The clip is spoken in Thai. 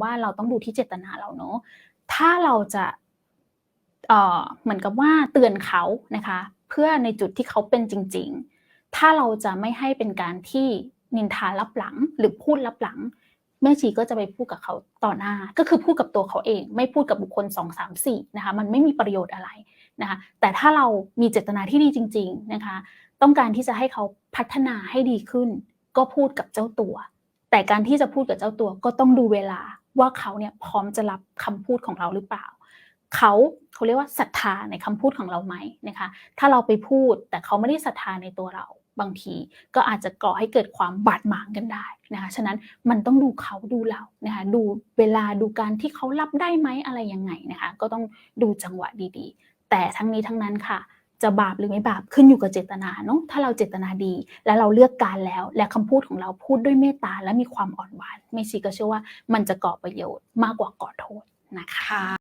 ว่าเราต้องดูที่เจตนาเราเนอะถ้าเราจะเออเหมือนกับว่าเตือนเขานะคะ เพื่อในจุดที่เขาเป็นจริง ๆ ถ้าเราจะไม่ให้เป็นการที่นินทารับหลังหรือพูดรับหลัง แม่ชีก็จะไปพูดกับเขาต่อหน้า ก็คือพูดกับตัวเขาเอง ไม่พูดกับบุคคล 2 3 4นะคะมันไม่มีประโยชน์อะไรนะคะแต่ถ้าเรามีเจตนาที่ดีจริง ๆนะคะ ต้องการที่จะให้เขาพัฒนาให้ดีขึ้น ก็พูดกับเจ้าตัว แต่การที่จะพูดกับเจ้าตัวก็ต้องดูเวลา ว่าเขาเนี่ยพร้อมจะรับคำพูดของเราหรือเปล่า เขาเขาเรียกว่าศรัทธาในคำพูดของเราไหมนะคะ ถ้าเราไปพูดแต่เขาไม่ได้ศรัทธาในตัวเราบางทีก็อาจจะก่อให้เกิดความบาดหมางกันได้นะคะ ฉะนั้นมันต้องดูเขาดูเรานะคะ ดูเวลาดูการที่เขารับได้ไหมอะไรยังไงนะคะ ก็ต้องดูจังหวะดีๆ แต่ทั้งนี้ทั้งนั้นค่ะ จะบาปหรือไม่บาปขึ้นอยู่กับเจตนาเนาะถ้าเราเจตนาดี และเราเลือกการแล้ว และคำพูดของเราพูดด้วยเมตตาและมีความอ่อนหวานเมชีก็เชื่อว่ามันจะก่อประโยชน์มากกว่าก่อโทษนะคะ